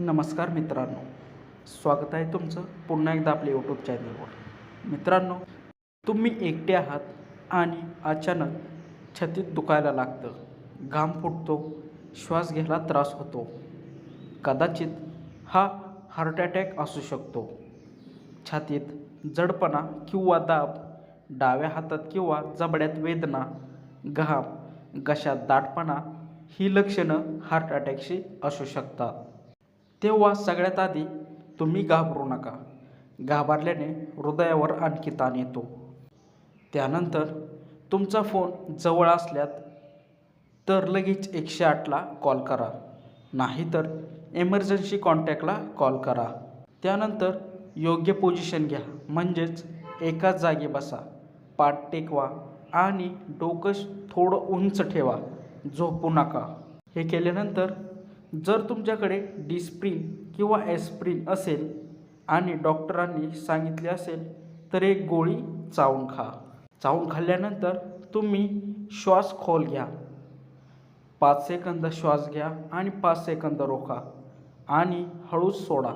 नमस्कार मित्रांनो. स्वागत आहे तुमचं पुन्हा एकदा आपल्या यूट्यूब चॅनलवर मित्रांनो तुम्ही एकटे आहात आणि अचानक छतीत दुखायला लागतं. घाम फुटतो श्वास घ्यायला त्रास होतो. कदाचित हा हार्ट अटॅक असू शकतो. छातीत जडपणा किंवा दाब डाव्या हातात किंवा जबड्यात वेदना घाम घशात दाटपणा ही लक्षणं हार्ट अटॅकची असू शकतात. तेव्हा सगळ्यात आधी तुम्ही घाबरू नका. घाबरल्याने हृदयावर आणखी ताण येतो. त्यानंतर तुमचा फोन जवळ असल्यात तर लगेच एकशे आठला कॉल करा. नाहीतर एमर्जन्सी कॉन्टॅक्टला कॉल करा. त्यानंतर योग्य पोझिशन घ्या. म्हणजेच एकाच जागी बसा. पाठ टेकवा आणि डोकं थोडं उंच ठेवा. झोपू नका. हे केल्यानंतर जर तुमच्याकडे डिस्प्रिन किंवा एस्प्रिन असेल आणि डॉक्टरांनी सांगितले असेल तर एक गोळी चावून खा. चावून खाल्ल्यानंतर तुम्ही श्वास खोल घ्या. पाच सेकंद श्वास घ्या आणि पाच सेकंद रोखा आणि हळूच सोडा.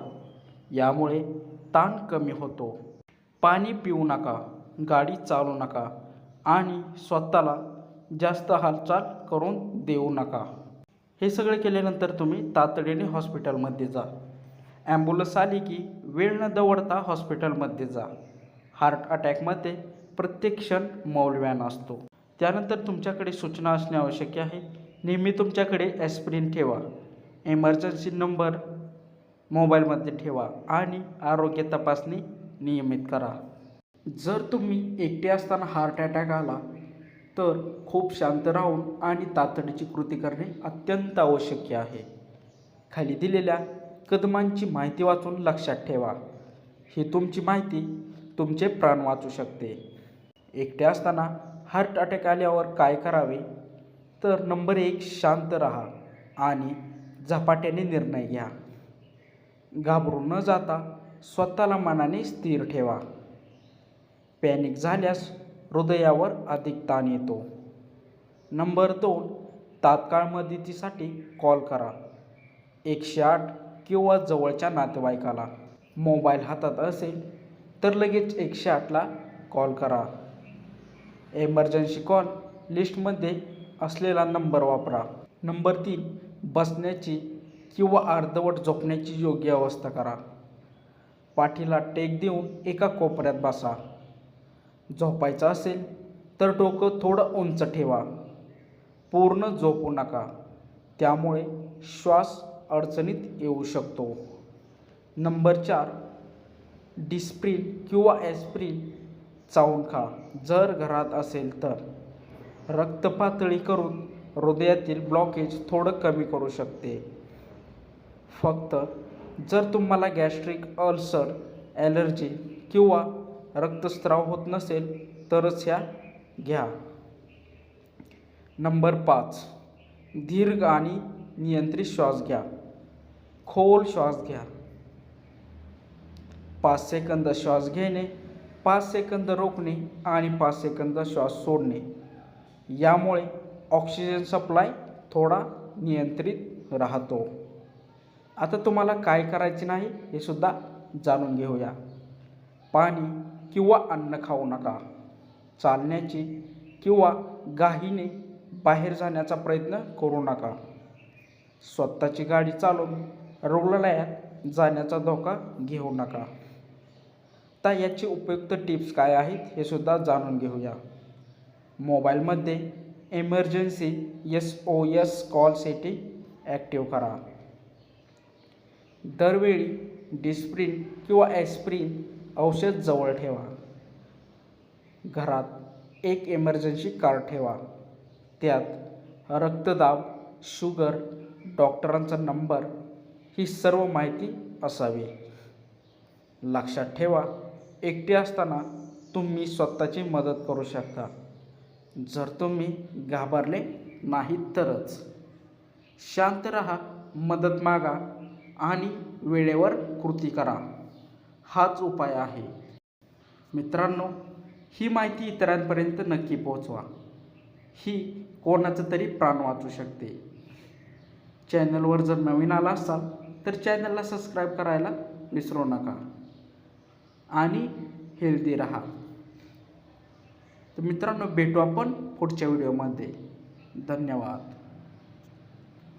यामुळे ताण कमी होतो. पाणी पिऊ नका गाडी चालू नका आणि स्वतःला जास्त हालचाल करून देऊ नका. हे सगळं केल्यानंतर तुम्ही तातडीने हॉस्पिटलमध्ये जा. ॲम्ब्युलन्स आली की वेळ न दवडता हॉस्पिटलमध्ये जा. हार्ट अटॅकमध्ये प्रत्येक क्षण मौल्यवान असतो. त्यानंतर तुमच्याकडे सूचना असणे आवश्यक आहे. नेहमी तुमच्याकडे ॲस्प्रिन ठेवा. एमर्जन्सी नंबर मोबाईलमध्ये ठेवा आणि आरोग्य तपासणी नियमित करा. जर तुम्ही एकटे असताना हार्ट अटॅक आला तर खूप शांत राहून आणि तातडीची कृती करणे अत्यंत आवश्यक आहे. खाली दिलेल्या कदमांची माहिती वाचून लक्षात ठेवा. ही तुमची माहिती तुमचे प्राण वाचू शकते. एकटे असताना हार्ट अटॅक आल्यावर काय करावे? तर नंबर एक शांत राहा आणि झपाट्याने निर्णय घ्या. घाबरून न जाता स्वतःला मनाने स्थिर ठेवा. पॅनिक झाल्यास हृदयावर अधिक ताण येतो. नंबर दोन तात्काळ मदतीसाठी कॉल करा. एकशे आठ किंवा जवळच्या नातेवाईकाला. मोबाईल हातात असेल तर लगेच एकशे आठला कॉल करा. एमर्जन्सी कॉल लिस्टमध्ये असलेला नंबर वापरा. नंबर तीन बसण्याची किंवा अर्धवट झोपण्याची योग्य अवस्था करा. पाठीला टेक देऊन एका कोपऱ्यात बसा. झोपायचं असेल तर डोकं थोडं उंच ठेवा. पूर्ण झोपू नका. त्यामुळे श्वास अडचणीत येऊ शकतो. नंबर चार डिस्प्रिन किंवा ॲस्प्रिन चावून खा. जर घरात असेल तर. रक्तपातळी करून हृदयातील ब्लॉकेज थोडं कमी करू शकते. फक्त जर तुम्हाला गॅस्ट्रिक अल्सर ॲलर्जी किंवा रक्तस्राव होत नसेल तरच ह्या घ्या. नंबर पाच. दीर्घ आणि नियंत्रित श्वास घ्या. खोल श्वास घ्या. पाच सेकंद श्वास घेणे पाच सेकंद रोखणे आणि पाच सेकंद श्वास सोडणे. यामुळे ऑक्सिजन सप्लाय थोडा नियंत्रित राहतो. आता तुम्हाला काय करायचे नाही हे सुद्धा जाणून घेऊया. पाणी किंवा अन्न खाऊ नका. चालण्याची किंवा गाहीने बाहेर जाण्याचा प्रयत्न करू नका. स्वतःची गाडी चालवून रुग्णालयात जाण्याचा धोका घेऊ नका. तर याची उपयुक्त टिप्स काय आहेत हे सुद्धा जाणून घेऊया. मोबाईलमध्ये emergency S O S call setting active करा. दरवेळी डिस्प्रिन किंवा ॲस्प्रिन औषध जवळ ठेवा. घरात एक एमर्जन्सी कार्ड ठेवा. त्यात रक्तदाब शुगर डॉक्टरांचा नंबर ही सर्व माहिती असावी. लक्षात ठेवा एकटे असताना तुम्ही स्वतःची मदत करू शकता. जर तुम्ही घाबरले नाही तरच. शांत रहा मदत मागा आणि वेळेवर कृती करा. हाच उपाय आहे. मित्रांनो ही माहिती इतरांपर्यंत नक्की पोहोचवा. ही कोणाचं तरी प्राण वाचू शकते. चॅनलवर जर नवीन आला असाल तर चॅनलला सबस्क्राईब करायला विसरू नका. आणि हेल्दी राहा. तर मित्रांनो भेटू आपण पुढच्या व्हिडिओमध्ये. धन्यवाद.